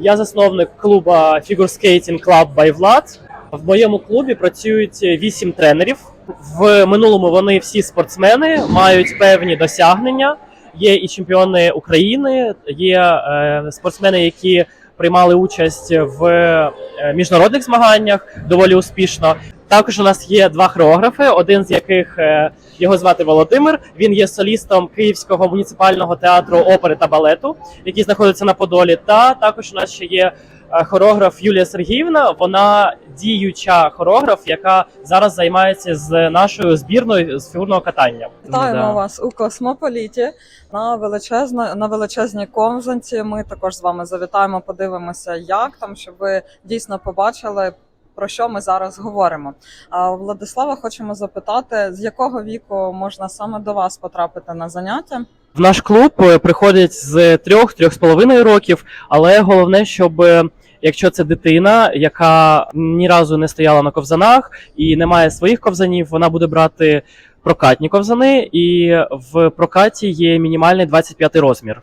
Я засновник клуба Figure Skating Club by Vlad. В моєму клубі працюють вісім тренерів. В минулому вони всі спортсмени мають певні досягнення. Є і чемпіони України, є е, спортсмени, які приймали участь в е, міжнародних змаганнях доволі успішно. Також у нас є два хореографи, один з яких е, його звати Володимир. Він є солістом Київського муніципального театру опери та балету, який знаходиться на Подолі. Та також у нас ще є е, хореограф Юлія Сергіївна. Вона діюча хореограф, яка зараз займається з нашою збірною з фігурного катання. Вітаємо Да. вас у космополіті на величезно на величезній ковзанці. Ми також з вами завітаємо, подивимося, як там, щоб ви дійсно побачили. Про що ми зараз говоримо? А Владислава, хочемо запитати, з якого віку можна саме до вас потрапити на заняття? В наш клуб е, приходять з трьох-трьох з половиною років, але головне, щоб е, якщо це дитина, яка ні разу не стояла на ковзанах і не має своїх ковзанів, вона буде брати прокатні ковзани, і в прокаті є мінімальний 25 розмір.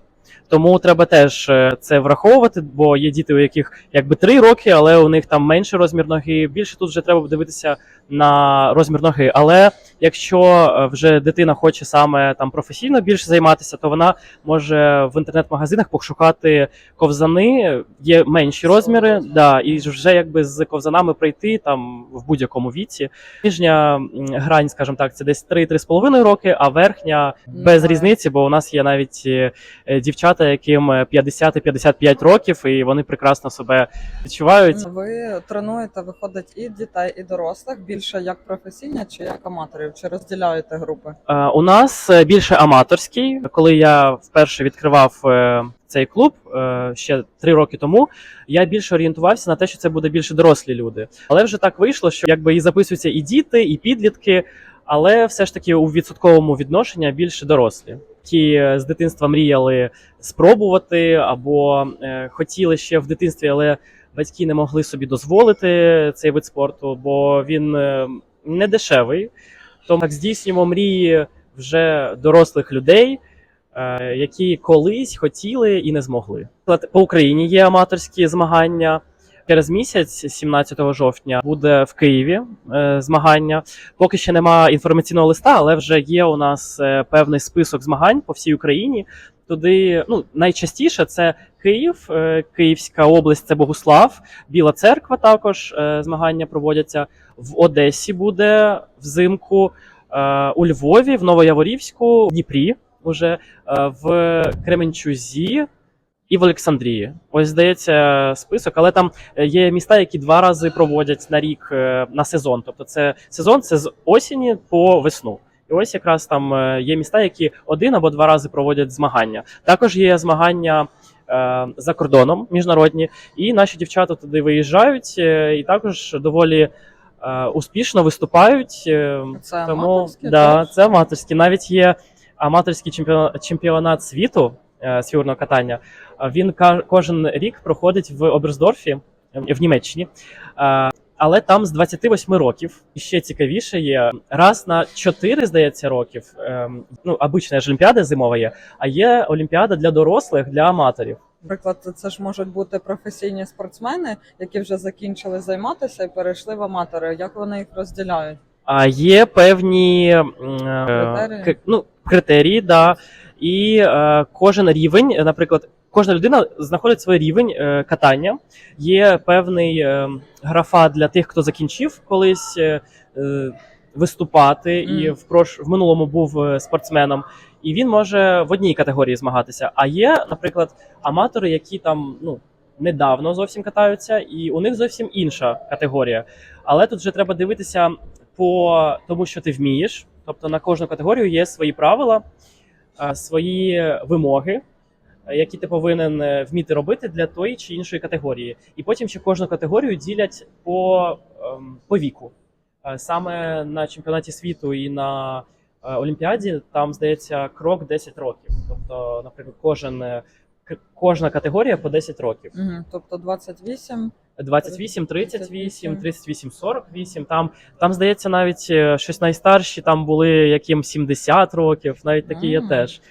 Тому треба теж е, це враховувати, бо є діти, у яких якби 3 роки, але у них там менший розмір ноги. Більше тут вже треба дивитися на розмір ноги. Але якщо е, вже дитина хоче саме там професійно більше займатися, то вона може в інтернет-магазинах пошукати ковзани, є менші розміри, да, і вже якби з ковзанами прийти там в будь-якому віці. Нижня грань, скажімо так, це десь 3-3,5 роки, а верхня без різниці, бо у нас є навіть е, дівчата, яким е, 50 і 55 років, і вони прекрасно себе відчувають. Ви тренуєте, виходить, і дітей, і дорослих більше як професійні чи як аматорів, чи розділяєте групи? Е, У нас е, більше аматорський. Коли я вперше відкривав е, цей клуб ще три роки тому, я більше орієнтувався на те, що це буде більше дорослі люди. Але вже так вийшло, що якби і записуються і діти, і підлітки, але все ж таки у відсотковому відношенні більше дорослі, е, з дитинства мріяли спробувати або хотіли ще в дитинстві, але батьки не могли собі дозволити цей вид спорту, бо він не дешевий. Тому так здійснюємо мрії вже дорослих людей, е, які колись хотіли і не змогли. По Україні є аматорські змагання. Через місяць, 17 жовтня, буде в Києві е, змагання. Поки ще немає інформаційного листа, але вже є у нас е, певний список змагань по всій Україні. Туди ну найчастіше це Київ, е, Київська область, це Богуслав, Біла Церква. Також е, змагання проводяться в Одесі. Буде взимку е, у Львові, в Новояворівську, в Дніпрі, уже в Кременчузі і в Олександрії. Ось здається список, але там є міста, які два рази проводять на рік на сезон. Тобто, це сезон це з осені по весну. І ось якраз там е, є міста, які один або два рази проводять змагання. Також є змагання. е, За кордоном міжнародні, і наші дівчата туди виїжджають, е, і також доволі успішно виступають. Це тому аматорські, да, це аматорські. Навіть є аматорський чемпіонат, чемпіонат світу з фігурного катання. Він кожен рік проходить в Оберсдорфі в Німеччині. Але там з 28 років і ще цікавіше є раз на 4, здається, років. ем, Ну, обична ж олімпіада зимова є, а є олімпіада для дорослих, для аматорів. Наприклад, це ж можуть бути професійні спортсмени, які вже закінчили займатися і перейшли в аматори. Як вони їх розділяють? А є певні е, Критерії? ну, критерії, да. І е, кожен рівень, наприклад, кожна людина знаходить свій рівень е, катання. Є певний е, графа для тих, хто закінчив колись е, виступати, і Мгм. в прош... в минулому був спортсменом. І він може в одній категорії змагатися. А є, наприклад, аматори, які там ну недавно зовсім катаються, і у них зовсім інша категорія. Але тут вже треба дивитися по тому, що ти вмієш. Тобто на кожну категорію є свої правила, свої вимоги, які ти повинен е, вміти робити для тої чи іншої категорії. І потім ще кожну категорію ділять по, ем, по віку. Е, Саме на чемпіонаті світу і на е, Олімпіаді там здається крок 10 років. Тобто, наприклад, кожен, кожна категорія по 10 років. Угу. Тобто 28 28, 38, 38, 48. Там, там здається, навіть щось найстарші там були яким 70 років, навіть такі є теж.